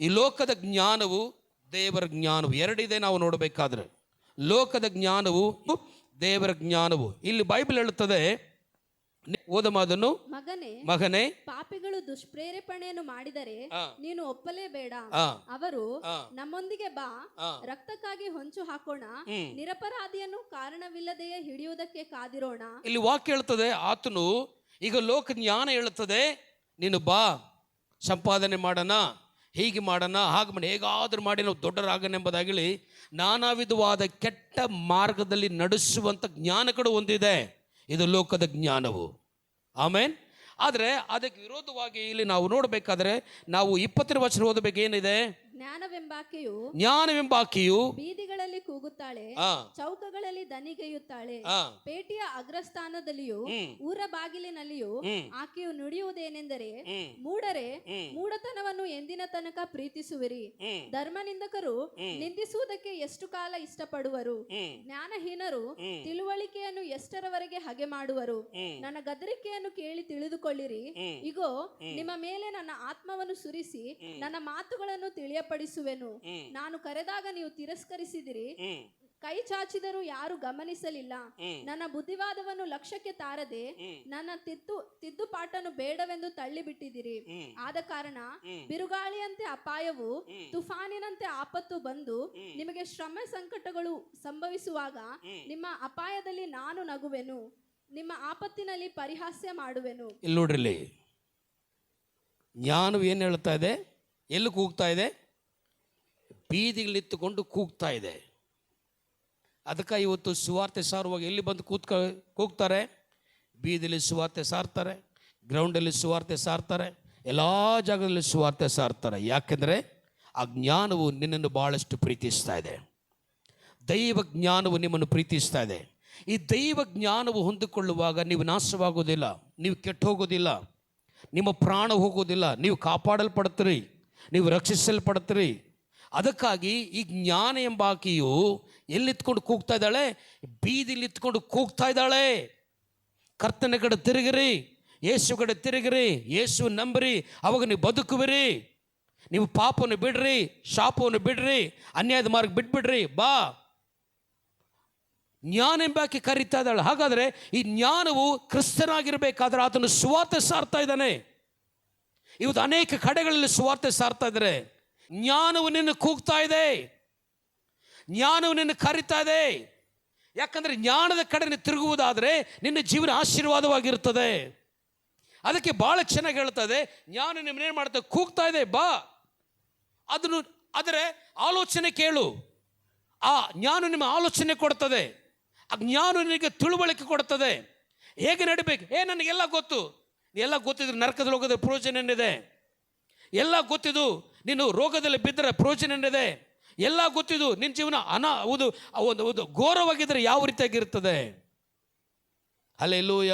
ಈ ಲೋಕದ ಜ್ಞಾನವು ದೇವರ ಜ್ಞಾನವು. ಎರಡಿದೆ ನಾವು ನೋಡಬೇಕಾದ್ರೆ. ಲೋಕದ ಜ್ಞಾನವು ದೇವರ ಜ್ಞಾನವು. ಇಲ್ಲಿ ಬೈಬಲ್ ಹೇಳುತ್ತದೆ ಓದಮಾದನು ಮಗನೇ ಮಗನೇ. ಪಾಪಿಗಳು ದುಷ್ಪ್ರೇರೇಪಣೆಯನ್ನು ಮಾಡಿದರೆ ನೀನು ಒಪ್ಪಲೇಬೇಡ. ಅವರು ನಮ್ಮೊಂದಿಗೆ ಬಾ ರಕ್ತಕ್ಕಾಗಿ ಹೊಂಚು ಹಾಕೋಣ. ನಿರಪರಾಧಿಯನ್ನು ಕಾರಣವಿಲ್ಲದೆಯೇ ಹಿಡಿಯುವುದಕ್ಕೆ ಕಾದಿರೋಣ. ಇಲ್ಲಿ ವಾಕ್ಯ ಹೇಳುತ್ತದೆ ಆತನು ಈಗ ಲೋಕ ಜ್ಞಾನ ಹೇಳುತ್ತದೆ ನೀನು ಬಾ ಸಂಪಾದನೆ ಮಾಡೋಣ. ಹೀಗೆ ಮಾಡೋಣ, ಹಾಗೆ ಮಾಡಿ, ಹೇಗಾದರೂ ಮಾಡಿ, ನಾವು ದೊಡ್ಡರಾಗನೆಂಬುದಾಗಲಿ ನಾನಾ ವಿಧವಾದ ಕೆಟ್ಟ ಮಾರ್ಗದಲ್ಲಿ ನಡೆಸುವಂಥ ಜ್ಞಾನ ಕೂಡ ಹೊಂದಿದೆ. ಇದು ಲೋಕದ ಜ್ಞಾನವು. ಆಮೇನ್? ಆದರೆ ಅದಕ್ಕೆ ವಿರೋಧವಾಗಿ ಇಲ್ಲಿ ನಾವು ನೋಡಬೇಕಾದ್ರೆ ನಾವು ಇಪ್ಪತ್ತೆರಡು ವರ್ಷ ಓದಬೇಕು ಏನಿದೆ ಜ್ಞಾನವೆಂಬಾಕೆಯು ಜ್ಞಾನವೆಂಬಾಕೆಯು ಬೀದಿಗಳಲ್ಲಿ ಕೂಗುತ್ತಾಳೆ ಚೌಕಗಳಲ್ಲಿ ದನಿಗೆಯುತ್ತಾಳೆ ಪೇಟೆಯ ಅಗ್ರಸ್ಥಾನದಲ್ಲಿಯೂ ಊರ ಬಾಗಿಲಿನಲ್ಲಿಯೂ. ಆಕೆಯು ನುಡಿಯುವುದೇನೆಂದರೆ ಮೂಡರೆ. ಮೂಡತನವನ್ನು ಎಂದಿನ ತನಕ ಪ್ರೀತಿಸುವಿರಿ. ಧರ್ಮನಿಂದಕರು ನಿಂದಿಸುವುದಕ್ಕೆ ಎಷ್ಟು ಕಾಲ ಇಷ್ಟಪಡುವರು? ಜ್ಞಾನಹೀನರು ತಿಳುವಳಿಕೆಯನ್ನು ಎಷ್ಟರವರೆಗೆ ಹಗೆ ಮಾಡುವರು? ನನ್ನ ಗದರಿಕೆಯನ್ನು ಕೇಳಿ ತಿಳಿದುಕೊಳ್ಳಿರಿ. ಇಗೋ ನಿಮ್ಮ ಮೇಲೆ ನನ್ನ ಆತ್ಮವನ್ನು ಸುರಿಸಿ ನನ್ನ ಮಾತುಗಳನ್ನು ತಿಳಿಯಪಡಿಸುವೆನು ಹ್ಮ್. ನಾನು ಕರೆದಾಗ ನೀವು ತಿರಸ್ಕರಿಸಿದಿರಿ. ಕೈ ಚಾಚಿದರೂ ಯಾರು ಗಮನಿಸಲಿಲ್ಲ. ನನ್ನ ಬುದ್ಧಿವಾದವನ್ನು ಲಕ್ಷ್ಯಕ್ಕೆ ತಾರದೆ ನನ್ನ ತಿದ್ದು ತಿದ್ದುಪಾಟನ್ನು ಬೇಡವೆಂದು ತಳ್ಳಿಬಿಟ್ಟಿದಿರಿ. ಹ್ಮ್. ಆದ ಕಾರಣ ಬಿರುಗಾಳಿಯಂತೆ ಅಪಾಯವು ತುಫಾನಿನಂತೆ ಆಪತ್ತು ಬಂದು ನಿಮಗೆ ಶ್ರಮ ಸಂಕಟಗಳು ಸಂಭವಿಸುವಾಗ ನಿಮ್ಮ ಅಪಾಯದಲ್ಲಿ ನಾನು ನಗುವೆನು. ನಿಮ್ಮ ಆಪತ್ತಿನಲ್ಲಿ ಪರಿಹಾಸ್ಯ ಮಾಡುವೆನು. ಇಲ್ಲಿ ನೋಡ್ರಿ ಇಲ್ಲಿ. ಜ್ಞಾನವು ಏನು ಹೇಳ್ತಾ ಇದೆ? ಎಲ್ಲಿ ಕೂಗ್ತಾ ಇದೆ? ಬೀದಿಗಳಿತ್ತುಕೊಂಡು ಕೂಗ್ತಾ ಇದೆ. ಅದಕ್ಕೆ ಇವತ್ತು ಸುವಾರ್ತೆ ಸಾರುವಾಗ ಎಲ್ಲಿ ಬಂದು ಕೂತ್ಕ, ಕೂಗ್ತಾರೆ? ಬೀದಿಲಿ ಸುವಾರ್ತೆ ಸಾರ್ತಾರೆ, ಗ್ರೌಂಡಲ್ಲಿ ಸುವಾರ್ತೆ ಸಾರ್ತಾರೆ, ಎಲ್ಲ ಜಾಗದಲ್ಲಿ ಸುವಾರ್ತೆ ಸಾರ್ತಾರೆ. ಯಾಕೆಂದರೆ ಆ ಜ್ಞಾನವು ನಿನ್ನನ್ನು ಭಾಳಷ್ಟು ಪ್ರೀತಿಸ್ತಾ ಇದೆ. ದೈವ ಜ್ಞಾನವು ನಿಮ್ಮನ್ನು ಪ್ರೀತಿಸ್ತಾ ಇದೆ. ಈ ದೈವ ಜ್ಞಾನವು ಹೊಂದಿಕೊಳ್ಳುವಾಗ ನೀವು ನಾಶವಾಗೋದಿಲ್ಲ, ನೀವು ಕೆಟ್ಟು ಹೋಗೋದಿಲ್ಲ ನಿಮ್ಮ ಪ್ರಾಣ ಹೋಗೋದಿಲ್ಲ, ನೀವು ಕಾಪಾಡಲ್ಪಡ್ತೀರಿ, ನೀವು ರಕ್ಷಿಸಲ್ಪಡ್ತೀರಿ ಅದಕ್ಕಾಗಿ ಈ ಜ್ಞಾನ ಎಂಬ ಆಕೆಯು ಎಲ್ಲಿತ್ಕೊಂಡು ಕೂಗ್ತಾ ಇದ್ದಾಳೆ? ಬೀದಿಲಿ ಇತ್ಕೊಂಡು ಕೂಗ್ತಾ ಇದ್ದಾಳೆ. ಕರ್ತನ ಕಡೆ ತಿರುಗಿರಿ, ಯೇಸು ಕಡೆ ತಿರುಗಿರಿ, ಯೇಸು ನಂಬಿರಿ, ಅವಾಗ ನೀವು ಬದುಕುವಿರಿ. ನೀವು ಪಾಪವನ್ನು ಬಿಡ್ರಿ, ಶಾಪವನ್ನು ಬಿಡ್ರಿ, ಅನ್ಯಾಯದ ಮಾರ್ಗ ಬಿಟ್ಬಿಡ್ರಿ, ಬಾ. ಜ್ಞಾನ ಎಂಬಾಕೆ ಕರೀತಾ ಇದ್ದಾಳೆ. ಹಾಗಾದರೆ ಈ ಜ್ಞಾನವು ಕ್ರಿಸ್ತನಾಗಿರಬೇಕಾದ್ರೆ ಆತನು ಸುವಾರ್ತೆ ಸಾರ್ತಾ ಇದ್ದಾನೆ. ಇವತ್ತು ಅನೇಕ ಕಡೆಗಳಲ್ಲಿ ಸುವಾರ್ತೆ ಸಾರ್ತಾ ಇದ್ದಾರೆ. ಜ್ಞಾನವು ನಿನ್ನ ಕೂಗ್ತಾ ಇದೆ. ಜ್ಞಾನವು ನಿನ್ನ ಕರಿತಾ ಇದೆ. ಯಾಕಂದರೆ ಜ್ಞಾನದ ಕಡೆ ತಿರುಗುವುದಾದರೆ ನಿನ್ನ ಜೀವನ ಆಶೀರ್ವಾದವಾಗಿರುತ್ತದೆ. ಅದಕ್ಕೆ ಭಾಳ ಚೆನ್ನಾಗಿ ಹೇಳ್ತದೆ ಜ್ಞಾನ ನಿಮ್ಮನ್ನೇನು ಮಾಡ್ತದೆ ಕೂಗ್ತಾ ಇದೆ, ಬಾ. ಅದನ್ನು, ಆದರೆ ಆಲೋಚನೆ ಕೇಳು. ಆ ಜ್ಞಾನ ನಿಮ್ಮ ಆಲೋಚನೆ ಕೊಡ್ತದೆ. ಆ ಜ್ಞಾನ ನಿನಗೆ ತಿಳುವಳಿಕೆ ಕೊಡ್ತದೆ. ಹೇಗೆ ನಡಿಬೇಕು? ಏ, ನನಗೆಲ್ಲ ಗೊತ್ತು. ಎಲ್ಲ ಗೊತ್ತಿದ್ರು ನರಕದಲ್ಲಿ ಹೋಗೋದ್ರ ಪ್ರಯೋಜನ ಏನಿದೆ? ಎಲ್ಲ ಗೊತ್ತಿದ್ದು ನೀನು ರೋಗದಲ್ಲಿ ಬಿದ್ದರೆ ಪ್ರಯೋಜನ ಏನಿದೆ? ಎಲ್ಲ ಗೊತ್ತಿದ್ದು ನಿನ್ನ ಜೀವನ ಅನ ಒಂದು ಒಂದು ಒಂದು ಘೋರವಾಗಿದ್ದರೆ ಯಾವ ರೀತಿಯಾಗಿರ್ತದೆ ಲೋಯ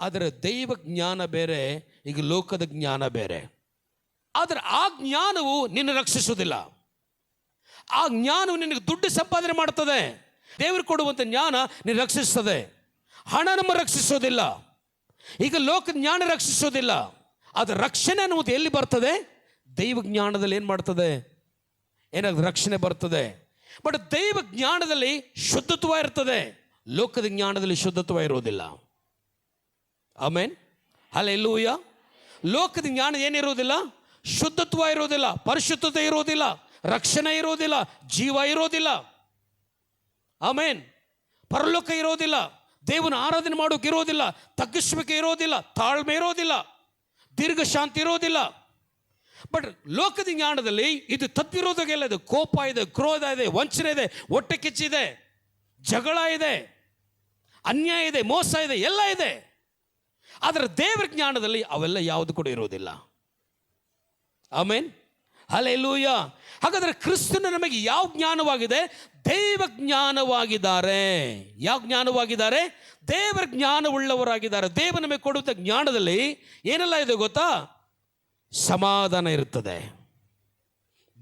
ಆದರೆ ದೈವ ಜ್ಞಾನ ಬೇರೆ, ಈಗ ಲೋಕದ ಜ್ಞಾನ ಬೇರೆ. ಆದರೆ ಆ ಜ್ಞಾನವು ನಿನ್ನ ರಕ್ಷಿಸುವುದಿಲ್ಲ. ಆ ಜ್ಞಾನವು ನಿನಗೆ ದುಡ್ಡು ಸಂಪಾದನೆ ಮಾಡ್ತದೆ ದೇವರು ಕೊಡುವಂಥ ಜ್ಞಾನ ನೀನು ರಕ್ಷಿಸ್ತದೆ ಹಣ ನಮ್ಮ ರಕ್ಷಿಸೋದಿಲ್ಲ ಈಗ ಲೋಕ ಜ್ಞಾನ ರಕ್ಷಿಸೋದಿಲ್ಲ ಅದು ರಕ್ಷಣೆ ಅನ್ನುವುದು ಎಲ್ಲಿ ಬರ್ತದೆ? ದೈವ ಜ್ಞಾನದಲ್ಲಿ ಏನು ಮಾಡ್ತದೆ? ಏನಾದ್ರೂ ರಕ್ಷಣೆ ಬರ್ತದೆ. ಬಟ್ ದೈವ ಜ್ಞಾನದಲ್ಲಿ ಶುದ್ಧತ್ವ ಇರ್ತದೆ. ಲೋಕದ ಜ್ಞಾನದಲ್ಲಿ ಶುದ್ಧತ್ವ ಇರೋದಿಲ್ಲ ಆಮೇನ್ ಅಲ್ಲ ಎಲ್ಲೂಯ್ಯ ಲೋಕದ ಜ್ಞಾನ ಏನಿರುವುದಿಲ್ಲ ಶುದ್ಧತ್ವ ಇರೋದಿಲ್ಲ ಪರಿಶುದ್ಧತೆ ಇರೋದಿಲ್ಲ ರಕ್ಷಣೆ ಇರೋದಿಲ್ಲ ಜೀವ ಇರೋದಿಲ್ಲ ಆಮೇನ್ ಪರಲೋಕ ಇರೋದಿಲ್ಲ ದೇವನ ಆರಾಧನೆ ಮಾಡೋಕೆ ಇರೋದಿಲ್ಲ ತಗ್ಗಿಸುವಿಕೆ ಇರೋದಿಲ್ಲ ತಾಳ್ಮೆ ಇರೋದಿಲ್ಲ ದೀರ್ಘ ಶಾಂತಿ ಇರೋದಿಲ್ಲ ಬಟ್ ಲೋಕದ ಜ್ಞಾನದಲ್ಲಿ ಇದು ತದ್ವಿರೋಧಗೆಲ್ಲ ಇದೆ. ಕೋಪ ಇದೆ, ಕ್ರೋಧ ಇದೆ, ವಂಚನೆ ಇದೆ, ಹೊಟ್ಟೆ ಕಿಚ್ಚಿದೆ ಜಗಳ ಇದೆ, ಅನ್ಯಾಯ ಇದೆ, ಮೋಸ ಇದೆ, ಎಲ್ಲ ಇದೆ. ಆದರೆ ದೇವರ ಜ್ಞಾನದಲ್ಲಿ ಅವೆಲ್ಲ ಯಾವುದು ಕೂಡ ಇರೋದಿಲ್ಲ. ಆಮೇನ್. ಹಲೆಲೂಯ ಹಾಗಾದರೆ ಕ್ರಿಸ್ತನ ನಮಗೆ ಯಾವ ಜ್ಞಾನವಾಗಿದೆ? ದೈವ ಜ್ಞಾನವಾಗಿದ್ದಾರೆ. ಯಾವ ಜ್ಞಾನವಾಗಿದ್ದಾರೆ? ದೇವರ ಜ್ಞಾನವುಳ್ಳವರಾಗಿದ್ದಾರೆ. ದೇವ ನಮಗೆ ಕೊಡುವಂಥ ಜ್ಞಾನದಲ್ಲಿ ಏನೆಲ್ಲ ಇದೆ ಗೊತ್ತಾ? ಸಮಾಧಾನ ಇರುತ್ತದೆ.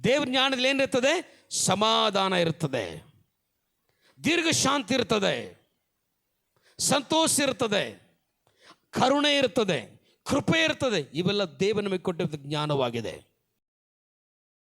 ದೇವ್ರ ಜ್ಞಾನದಲ್ಲಿ ಏನಿರ್ತದೆ ಸಮಾಧಾನ ಇರುತ್ತದೆ. ದೀರ್ಘ ಶಾಂತಿ ಇರ್ತದೆ. ಸಂತೋಷ ಇರ್ತದೆ. ಕರುಣೆ ಇರ್ತದೆ. ಕೃಪೆ ಇರ್ತದೆ. ಇವೆಲ್ಲ ದೇವ ನಮಗೆ ಕೊಟ್ಟಿದ್ದ ಜ್ಞಾನವಾಗಿದೆ.